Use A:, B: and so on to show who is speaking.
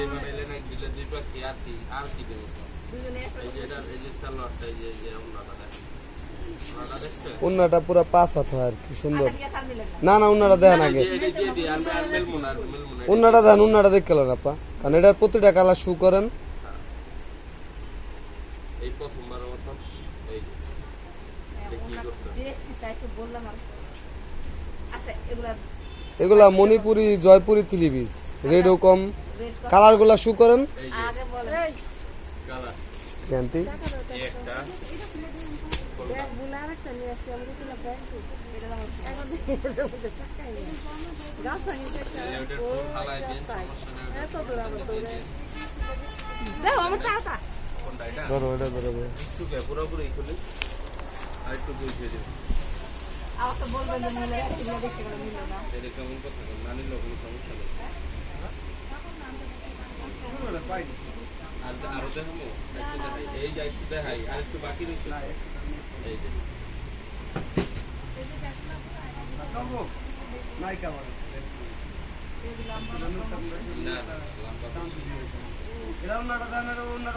A: হচ্ছে দিলে বানাইলে দিলে দুই পাখি আর কি আর কি দেবে? এই যে এটা এই যে সালোয়ারটা এই যে এই যে অন্যটা দেখ।
B: উন্নাটা পুরো পাঁচ হাত হয় আর কি সুন্দর।
C: আচ্ছা, না
B: না উন্নাটা দেন আগে। উন্নাটা দেন উন্নাটা দেখে গেলেন আপা। কারণ এটার প্রতিটা কালার শু করেন।
A: এই প্রথমবার মতন এই যে। এটা কি করতেছে?
C: দেখছি তাই তো বললাম আর আচ্ছা এগুলা
B: এগুলা Manipuri Jaipuri three piece red কম।
C: রেড
B: কালারগুলা শু করেন ধরো ধরো
A: পুরোপুরি খুলি। আর একটু বুঝিয়ে দেব।
C: আমার বলবেন যে মিলে এগুলো দেখতে গেলে মিলে না।
A: এটা কেমন কথা? না নিলে কোনো সমস্যা নেই। আর আরও দেখাবো? এই যে একটু দেখাই। আর একটু বাকি রয়েছে এই যে। না না লম্বা